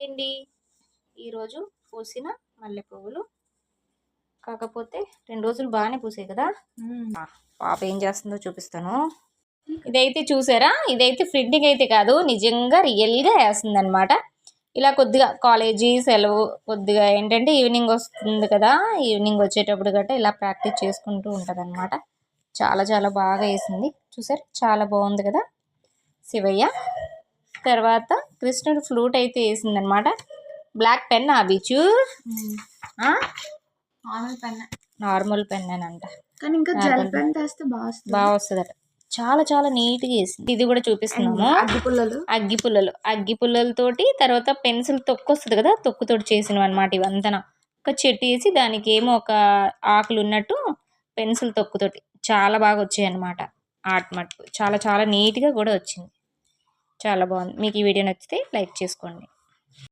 ఏంటి? ఈరోజు పూసిన మల్లె పువ్వులు కాకపోతే రెండు రోజులు బాగానే పూసాయి కదా? పాప ఏం చేస్తుందో చూపిస్తాను. ఇదైతే చూసారా? ఇదైతే ప్రింటింగ్ అయితే కాదు నిజంగా రియల్గా వేస్తుంది అనమాట ఇలా కొద్దిగా కాలేజీ సెలవు కొద్దిగా ఏంటంటే ఈవినింగ్ వస్తుంది కదా ఈవినింగ్ వచ్చేటప్పుడు గట్రా ఇలా ప్రాక్టీస్ చేసుకుంటూ ఉంటుంది అనమాట చాలా చాలా బాగా వేసింది. చూసారు? చాలా బాగుంది కదా? శివయ్య. తర్వాత కృష్ణుడు ఫ్లూట్ అయితే వేసిందనమాట. బ్లాక్ పెన్ ఆ? బీచు నార్మల్ పెన్. నార్మల్ పెన్ అని అంట కానీ ఇంకా జెల్ పెన్. తెస్తే బాగా వస్తుంది. బాగా వస్తుందట. చాలా చాలా నీట్గా వేసింది. ఇది కూడా చూపిస్తున్నాము. అగ్గి పుల్లలు? అగ్గి పుల్లలు. అగ్గి పుల్లలతోటి తర్వాత పెన్సిల్ తొక్కు వస్తుంది కదా తొక్కుతోటి చేసినవి అనమాట ఇవంతన. ఒక చెట్టు వేసి దానికి ఏమో ఒక ఆకులు ఉన్నట్టు పెన్సిల్ తొక్కుతోటి. చాలా బాగా వచ్చాయి అనమాట ఆర్ట్ మటుకు చాలా చాలా నీట్గా కూడా వచ్చింది. చాలా బాగుంది. మీకు ఈ వీడియో నచ్చితే లైక్ చేసుకోండి.